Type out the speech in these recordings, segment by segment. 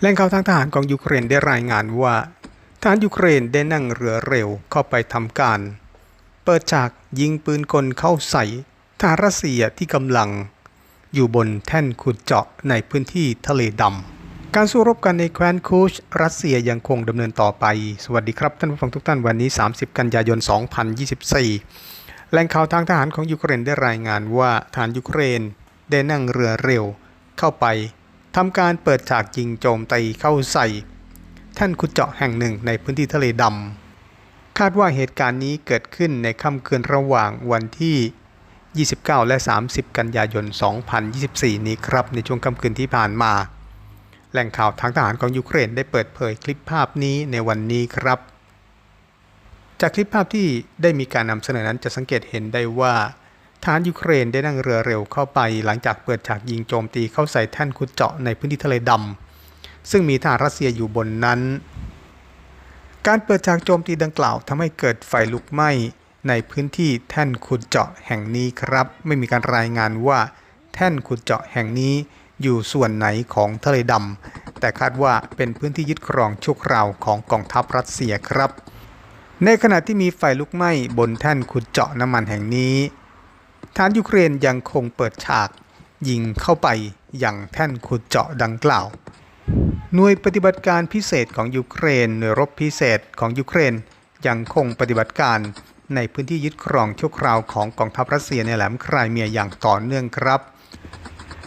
แหล่งข่าวทางทหารของยูเครนได้รายงานว่าทหารยูเครนได้นั่งเรือเร็วเข้าไปทำการ เปิดฉากยิงปืนกลเข้าใส่ทหารรัสเซียที่กำลัง อยู่บนแท่นขุดเจาะในพื้นที่ทะเลดำการสู้รบกันในแคว้นคูชรัสเซียยังคงดำเนินต่อไป สวัสดีครับท่านผู้ฟังทุกท่านวันนี้ 30 กันยายน 2024 แหล่งข่าวทางทหารของยูเครนได้รายงานว่าทหารยูเครนได้นั่งเรือเร็วเข้าไป ทำการเปิดฉากยิงโจมตีเข้าใส่แท่นขุดเจาะแห่งหนึ่งในพื้นที่ทะเลดำ คาดว่าเหตุการณ์นี้เกิดขึ้นในค่ำคืนระหว่างวันที่ 29 และ 30 กันยายน 2024 นี้ครับ ในช่วงค่ำคืนที่ผ่านมา แหล่งข่าวทางทหารของยูเครนได้เปิดเผยคลิปภาพนี้ในวันนี้ครับ จากคลิปภาพที่ได้มีการนำเสนอนั้นจะสังเกตเห็นได้ว่า ทหารยูเครนได้นั่งเรือเร็วเข้าไปหลังจากเปิดฉากยิงโจมตีเข้าใส่แท่นขุดเจาะในพื้นที่ทะเลดำซึ่งมีทหารรัสเซียอยู่บนนั้น การเปิดฉากโจมตีดังกล่าวทำให้เกิดไฟลุกไหม้ในพื้นที่แท่นขุดเจาะแห่งนี้ครับ ไม่มีการรายงานว่าแท่นขุดเจาะแห่งนี้อยู่ส่วนไหนของทะเลดำแต่คาดว่าเป็นพื้นที่ยึดครองชั่วคราวของกองทัพรัสเซียครับ ในขณะที่มีไฟลุกไหม้บนแท่นขุดเจาะน้ำมันแห่งนี้ ฐานยูเครนยังคงเปิดฉากยิงเข้าไปอย่างแท่นขุดเจาะดังกล่าว หน่วยปฏิบัติการพิเศษของยูเครนหน่วยรบพิเศษของยูเครนยังคงปฏิบัติการในพื้นที่ยึดครองชั่วคราวของกองทัพรัสเซียในแหลมไครเมียอย่างต่อเนื่องครับ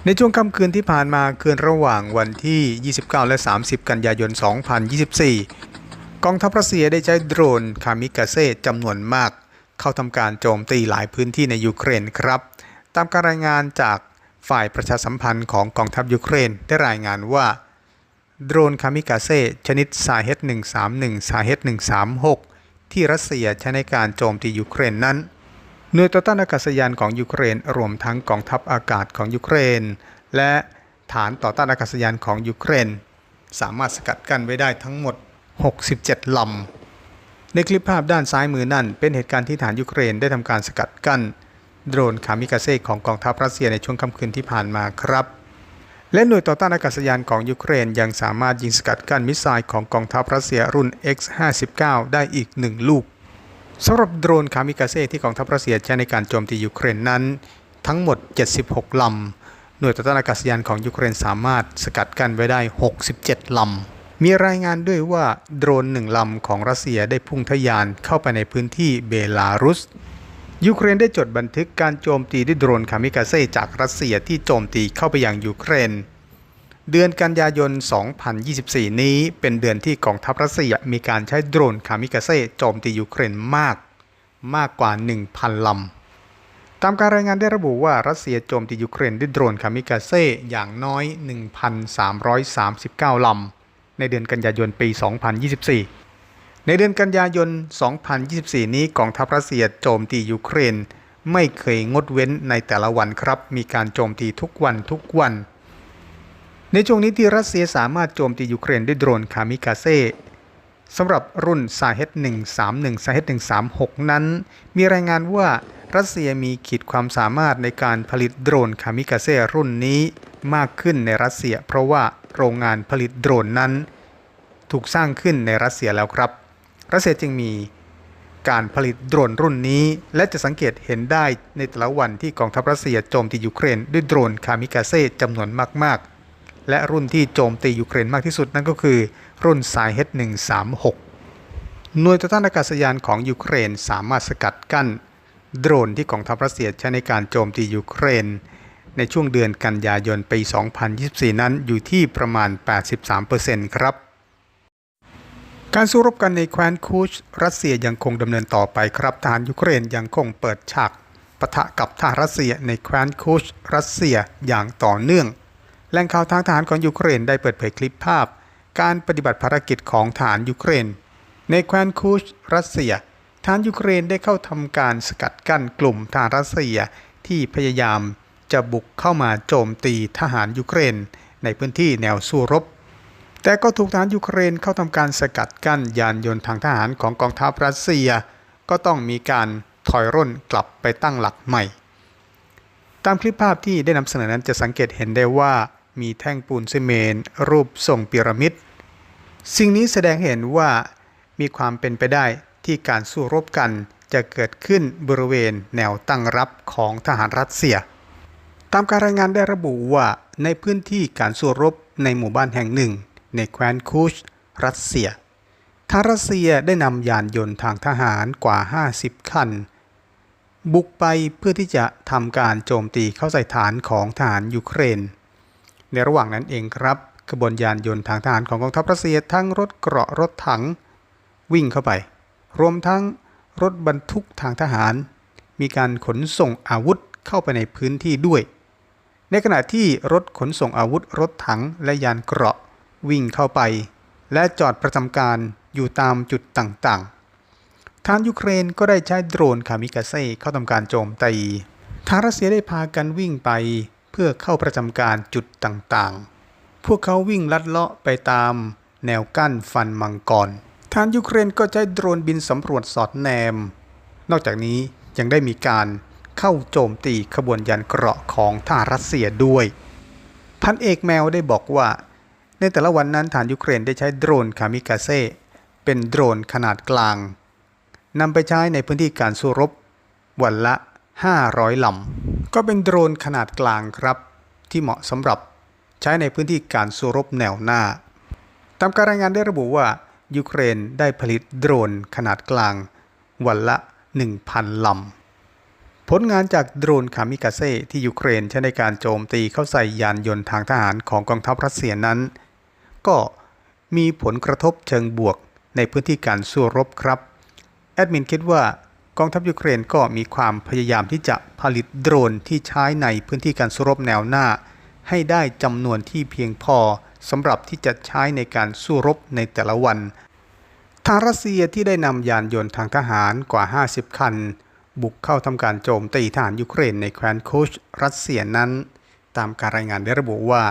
ในช่วงค่ำคืนที่ผ่านมาคืนระหว่างวันที่ 29 และ 30 กันยายน 2024 กองทัพรัสเซียได้ใช้โดรนคามิกาเซ่จำนวนมาก เข้าทำการโจมตีหลายพื้นที่ในยูเครนครับ ตามการรายงานจากฝ่ายประชาสัมพันธ์ของกองทัพยูเครนได้รายงานว่า โดรนคามิกาเซ่ชนิดซาเฮต131ซาเฮต136 ที่รัสเซียใช้ในการโจมตียูเครนนั้นหน่วยต่อต้านอากาศยานของยูเครน รวมทั้งกองทัพอากาศของยูเครน และฐานต่อต้านอากาศยานของยูเครน สามารถสกัดกั้นไว้ได้ทั้งหมด 67 ลำ ในคลิปภาพด้านซ้ายมือนั่น เป็นเหตุการณ์ที่ฐานยูเครนได้ทำการสกัดกั้น โดรนคามิกาเซ่ของกองทัพรัสเซียในช่วงค่ำคืนที่ผ่านมาครับ และหน่วยต่อต้านอากาศยานของยูเครนยังสามารถยิงสกัดกั้นมิสไซล์ของกองทัพรัสเซียรุ่น X-59 ได้อีกหนึ่งลูกสำหรับโดรนคามิกาเซ่ที่กองทัพรัสเซียใช้ในการโจมตียูเครนนั้น ทั้งหมด 76 ลำ หน่วยต่อต้านอากาศยานของยูเครนสามารถสกัดกั้นไว้ได้ 67 ลำ มีรายงานด้วยว่าโดรนหนึ่งลำของรัสเซียได้พุ่งทะยานเข้าไปในพื้นที่เบลารุส ยูเครนได้จดบันทึกการโจมตีด้วยโดรนคามิกาเซ่จากรัสเซียที่โจมตีเข้าไปยังยูเครน เดือนกันยายน 2024 นี้เป็นเดือนที่กองทัพรัสเซียมีการใช้โดรนคามิกาเซ่โจมตียูเครนมากมากกว่า 1,000 ลำตามการรายงานได้ระบุว่ารัสเซียโจมตียูเครนด้วยโดรนคามิกาเซ่อย่างน้อย 1,339 ลำ ในเดือนกันยายนปี 2024 ในเดือนกันยายน 2024 นี้กองทัพรัสเซียโจมตียูเครน ไม่เคยงดเว้นในแต่ละวันครับ มีการโจมตีทุกวันทุกวัน ในช่วงนี้ที่รัสเซียสามารถโจมตียูเครนด้วยโดรนคามิกาเซ่สำหรับรุ่นซาเฮต131ซาเฮต136 นั้น มีรายงานว่ารัสเซียมีขีดความสามารถในการผลิตโดรนคามิกาเซ่รุ่นนี้ มากขึ้นในรัสเซีย เพราะว่าโรงงานผลิตโดรนนั้น ถูกสร้างขึ้นในรัสเซียแล้วครับ รัสเซียจึงมีการผลิตโดรนรุ่นนี้ และจะสังเกตเห็นได้ในแต่ละวันที่กองทัพรัสเซียโจมตียูเครนด้วยโดรนคามิกาเซ่จำนวนมากๆ และรุ่นที่โจมตียูเครนมากที่สุดนั่นก็คือ รุ่นสาย H136 หน่วยต่อต้านอากาศยานของยูเครนสามารถสกัดกั้น โดรนที่กองทัพรัสเซียใช้ในการโจมตียูเครน ในช่วงเดือนกันยายนปี 2024 นั้นอยู่ที่ประมาณ 83%ครับ การสู้รบกันในแคว้นคูช รัสเซียยังคงดำเนินต่อไปครับทหารยูเครนยังคงเปิดฉากปะทะกับทหารรัสเซียในแคว้นคูช รัสเซียอย่างต่อเนื่องแหล่งข่าวทางทหารของยูเครนได้เปิดเผยคลิปภาพ การปฏิบัติภารกิจของทหารยูเครน ในแคว้นคูช รัสเซียทหารยูเครนได้เข้าทำการสกัดกั้นกลุ่มทหารรัสเซียที่พยายาม จะบุกเข้ามาโจมตีทหารยูเครน ในพื้นที่แนวสู้รบ แต่ก็ถูกทหารยูเครนเข้าทำการสกัดกั้นยานยนต์ทางทหารของกองทัพรัสเซีย ก็ต้องมีการถอยร่นกลับไปตั้งหลักใหม่ ตามคลิปภาพที่ได้นำเสนอนั้นจะสังเกตเห็นได้ว่ามีแท่งปูนซีเมนต์รูปทรงพีระมิด สิ่งนี้แสดงเห็นว่ามีความเป็นไปได้ที่การสู้รบกันจะเกิดขึ้นบริเวณแนวตั้งรับของทหารรัสเซีย ตามการรายงานได้ระบุว่าในพื้นที่การสู้รบในหมู่บ้านแห่งหนึ่ง ในแคว้นคูช รัสเซีย ทางรัสเซียได้นำยานยนต์ทางทหารกว่า 50 คัน บุกไปเพื่อที่จะทำการโจมตีเข้าใส่ฐานของทหารยูเครน ในระหว่างนั้นเองครับขบวนยานยนต์ทางทหารของกองทัพรัสเซียทั้งรถเกราะรถถัง วิ่งเข้าไป รวมทั้งรถบรรทุกทางทหาร มีการขนส่งอาวุธเข้าไปในพื้นที่ด้วย ในขณะที่รถขนส่งอาวุธรถถังและยานเกราะ วิ่งเข้าไป และจอดประจำการอยู่ตามจุดต่างๆ ทางยูเครนก็ได้ใช้โดรนคามิกาเซ่เข้าทำการโจมตีทางรัสเซียได้พากันวิ่งไปเพื่อเข้าประจำการจุดต่างๆ พวกเขาวิ่งลัดเลาะไปตามแนวกั้นฟันมังกร ทางยูเครนก็ใช้โดรนบินสำรวจสอดแนม นอกจากนี้ยังได้มีการ เข้าโจมตีขบวนยานเกราะของทหารรัสเซียด้วย พันเอกแมวได้บอกว่า ในแต่ละวันนั้นฐานยูเครนได้ใช้โดรนคามิกาเซ่เป็นโดรนขนาดกลางนำไปใช้ในพื้นที่การสู้รบ วันละ 500ลำก็เป็นโดรนขนาดกลางครับ ที่เหมาะสำหรับใช้ในพื้นที่การสู้รบแนวหน้า ตามการรายงานได้ระบุว่า ยูเครนได้ผลิตโดรนขนาดกลาง วันละ 1,000ลำ ผลงานจากโดรนคามิกาเซ่ที่ยูเครนใช้ในการโจมตีเข้าใส่ยานยนต์ทางทหารของกองทัพรัสเซียนั้น ก็มีผลกระทบเชิงบวกในพื้นที่การสู้รบครับ แอดมินคิดว่ากองทัพยูเครนก็มีความพยายามที่จะผลิตโดรนที่ใช้ในพื้นที่การสู้รบแนวหน้า ให้ได้จำนวนที่เพียงพอสำหรับที่จะใช้ในการสู้รบในแต่ละวัน ทางรัสเซียที่ได้นำยานยนต์ทางทหารกว่า 50 คัน บุกเข้าทำการโจมตีทหารยูเครนในแคว้นโคชรัสเซียนั้น ตามการรายงานได้ระบุว่า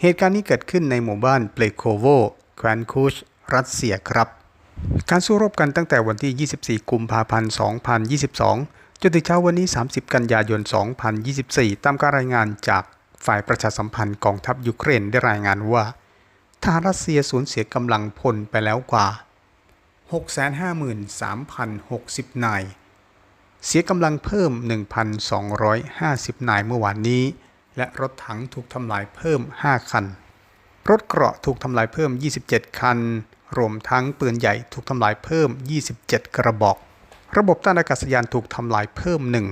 เหตุการณ์นี้เกิดขึ้นในหมู่บ้านเปลโคโวแคว้นคูชรัสเซียครับ การสู้รบกันตั้งแต่วันที่ 24 กุมภาพันธ์ 2022 จนถึงเช้าวันนี้ 30 กันยายน 2024 ตามการรายงานจากฝ่ายประชาสัมพันธ์กองทัพยูเครนได้รายงานว่าทหารรัสเซียสูญเสียกำลังพลไปแล้วกว่า 653,060 นาย เสียกำลังเพิ่ม 1,250 นายเมื่อวานนี้ และรถถังถูกทำลายเพิ่ม 5 คัน รถเกราะถูกทำลายเพิ่ม 27 คัน รวมทั้งปืนใหญ่ถูกทำลายเพิ่ม 27 กระบอก ระบบต้านอากาศยานถูกทำลายเพิ่มหนึ่ง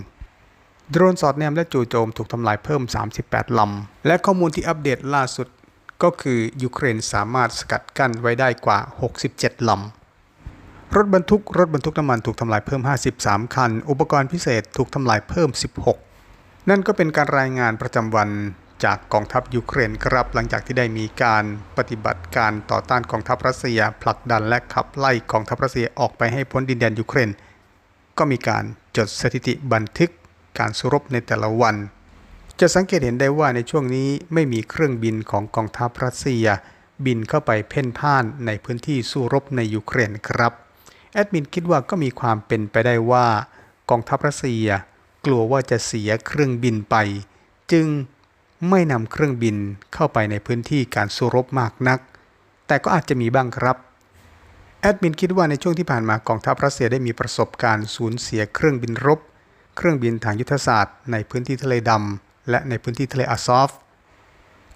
โดรนสอดแนมและจู่โจมถูกทำลายเพิ่ม 38 ลำ และข้อมูลที่อัปเดตล่าสุด ก็คือยูเครนสามารถสกัดกั้นไว้ได้กว่า 67 ลำ รถบรรทุก รถบรรทุกน้ำมันถูกทำลายเพิ่ม 53 คัน อุปกรณ์พิเศษถูกทำลายเพิ่ม 16 นั่นก็เป็นการรายงานประจำวันจากกองทัพยูเครนครับหลังจากที่ได้มีการปฏิบัติการต่อต้านกองทัพรัสเซีย ผลักดันและขับไล่กองทัพรัสเซียออกไปให้พ้นดินแดนยูเครน ก็มีการจดสถิติบันทึกการสู้รบในแต่ละวัน จะสังเกตเห็นได้ว่าในช่วงนี้ไม่มีเครื่องบินของกองทัพรัสเซีย บินเข้าไปเพ่นพ่านในพื้นที่สู้รบในยูเครนครับ แอดมินคิดว่าก็มีความเป็นไปได้ว่ากองทัพรัสเซีย กลัวว่าจะเสียเครื่องบินไป จึงไม่นำเครื่องบินเข้าไปในพื้นที่การสู้รบมากนัก แต่ก็อาจจะมีบ้างครับแอดมินคิดว่าในช่วงที่ผ่านมากองทัพรัสเซียได้มีประสบการณ์สูญเสียเครื่องบินรบ เครื่องบินทางยุทธศาสตร์ ในพื้นที่ทะเลดำและในพื้นที่ทะเลอาซอฟ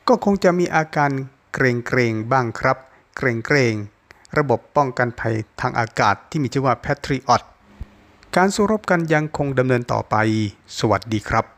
ก็คงจะมีอาการเกรงเกรงบ้างครับ เกรงเกรง ระบบป้องกันภัยทางอากาศที่มีชื่อว่า Patriot การสู้รบกันยังคงดำเนินต่อไป สวัสดีครับ